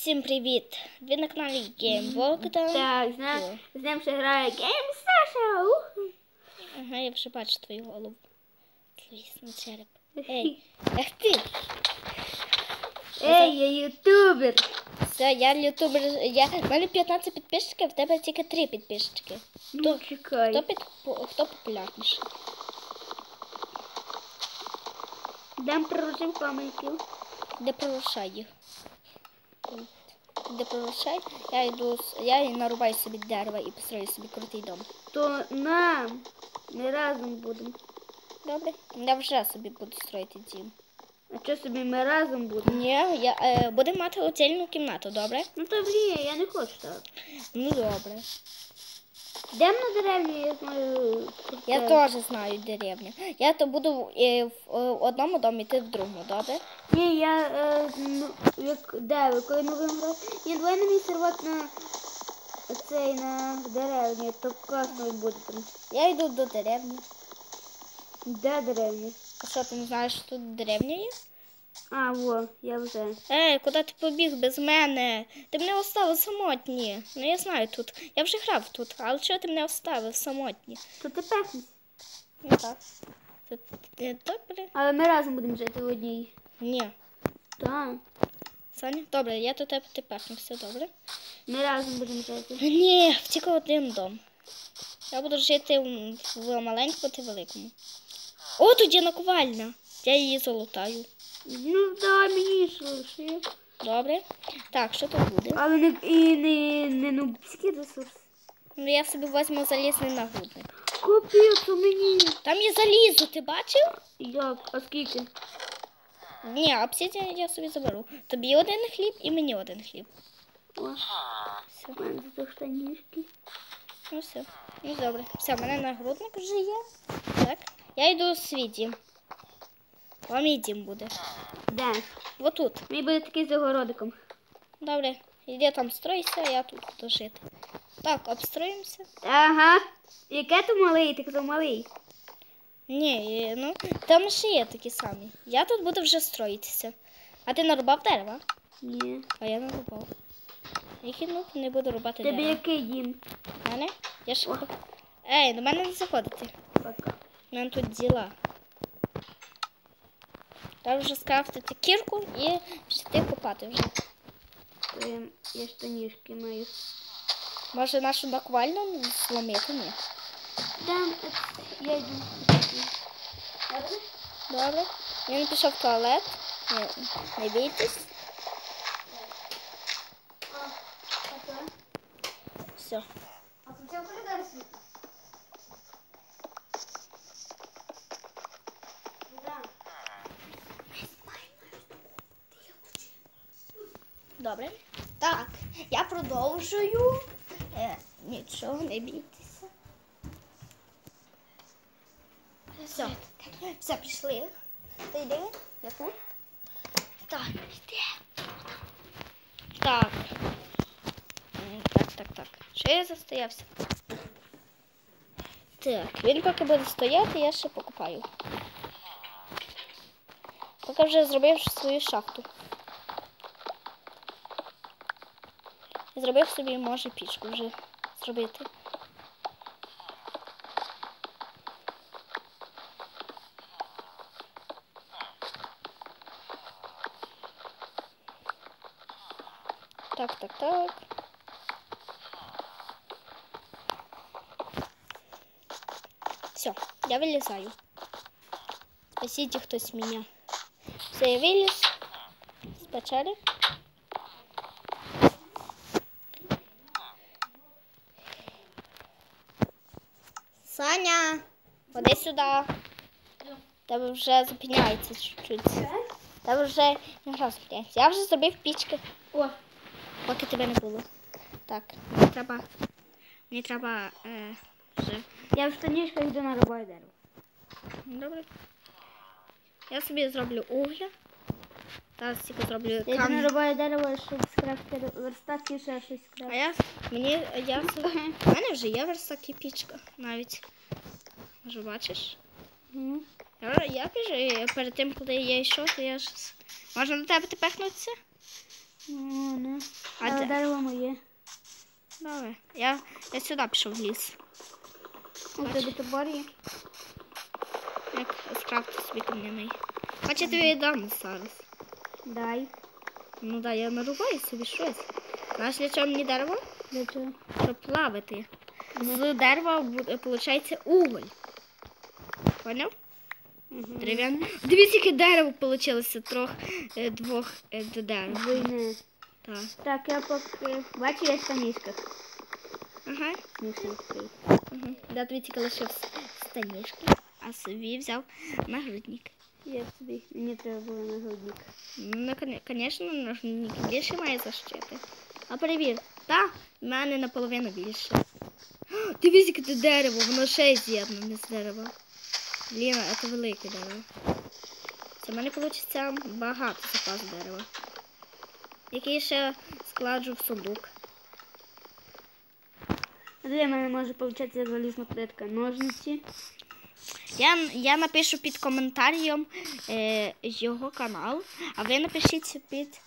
Всім привіт! Ви на каналі Game Так, з ним, ще грає Гейм Саша. Ага, я вже бачу твою голову. На череп. Ей, ах ти! Ей, я ютубер. Все, я ютубер. Я... У мене 15 підписчиків, в тебе тільки 3 підписчики. Ну, чекай. Хто, під... хто популярніший? Дам проручив пам'ятників. Де прорушай їх? Де прорушай? Я йду, я і нарубаю собі дерева і построю собі крутий дом. То нам. Ми разом будемо. Добре? Я вже собі буду строїти дім. А що собі ми разом будемо? Ні, я е, будемо мати отельну кімнату, добре? Ну то блін, я не хочу так. Ну добре. Йдемо на деревню, я знаю. Я теж знаю деревню. Я то буду е, в е, одному домі, ти в другому, добре? Ні, я е, ну, як, де ви, коли грати? Ні, давай на мій сервак на цей на деревні, то класно буде там. Я йду до деревні. Де деревня? А що ти не знаєш, що тут деревня є? А, во, я вже. Ей, куди ти побіг без мене? Ти мене оставив самотні. Ну я знаю тут. Я вже грав тут, але чого ти мене оставив самотні? То ти пехнись. Ну так. Е, добре? Але ми разом будемо жити в одній. Ні. Так. Саня, добре, я до тебе тепер все добре. Ми разом будемо жити. Ні, тільки один дом. Я буду жити в, в маленькому та великому. О, тут є наковальня. Я її залутаю. Ну, давай мені що. Добре. Так, що тут буде? Але не, і не, не нубський ресурс. Ну, я собі візьму залізний нагрудник. Копію, то мені. Там є залізо, ти бачив? Як? А скільки? Ні, обсидіан я собі заберу. Тобі один хліб і мені один хліб. О, Все. мене тут штанішки. Ну все. Ну добре. Все, в мене нагрудник вже є. Так. Я йду у свій дім. Вам мій дім буде. Де? Отут. Мій буде такий з огородиком. Добре. Іди там стройся, а я тут буду жити. Так, обстроїмося. Ага. Яке то малий? Ти казав малий. Ні, е, ну там ще є такі самі. Я тут буду вже строїтися. А ти нарубав дерева? Ні. А я нарубав. Який ну не буду рубати Тебе дерева. який дім? Мене? Я ще... Ей, до мене не заходити. Пока. У мене тут діла. Треба вже скрафтити кірку і піти копати вже. Я, штанішки маю. Може нашу наквальну зломити? Ні. Дам, я йду. Добре. Він пішов в туалет. Не, не бійтесь. Все. А тут цього коридор світло. Добре. Так, я продовжую. Е, нічого, не бійтеся. Все, все, пішли. Ти йди, я тут. Так, йди. Так. Так, так, так. Що я застоявся? Так, він поки буде стояти, я ще покупаю. Поки вже зробив свою шахту. Зробив собі, може, пічку вже зробити. Так, так, так. Все, я вилізаю. Спасите хтось мене. Все, я виліз з печери. Саня, ходи сюди. Тебе вже зупиняється чуть-чуть. Тебе вже не гра зупиняється. Я вже зробив пічки, О, поки тебе не було. Так, мені треба. Мені треба е, вже. я в штанішках йду на робоче дерево. Добре. Я собі зроблю угля. Зараз тільки зроблю Я на камінь. робоче дерево, щоб скрафтити верстак і ще щось А я мені я У мене вже є верстак і пічка навіть. Може бачиш? Мгм. Я, я е, перед тим, коли я йшов, то я ж. Можна до тебе тепехнутися? Ну, ну. Де? дерево моє. Давай. Я, я сюди пішов в ліс. У тебе топор є. Як скрафти собі кам'яний. Хоч я тобі дам зараз. Дай. Ну да, я нарубаю собі щось. Знаєш, для чого мені дерево? Для чого? Щоб плавати. З дерева виходить уголь. Поняв? Угу. Дерев'яне. Дивіться, яке дерево вийшло трьох е, двох е, до дерева. Двойне. Так. Так, я поки... Бачу, я в штанішках. Ага. Смішно такий. Угу. Да, тобі тільки лишив станішки, А собі взяв нагрудник. Я собі, мені треба було нагрудник. Ну, звісно, нагрудник більше має защити. А перевір, та, в мене наполовину більше. Дивись, яке це дерево, воно ще з'єднане з дерева. Ліна, це велике дерево. Це в мене вийде багато запас дерева. Який ще складжу в сундук. Для мене може получатися залізна плитка. Ножниці. Я, я напишу під коментарем е, його канал, а ви напишіть під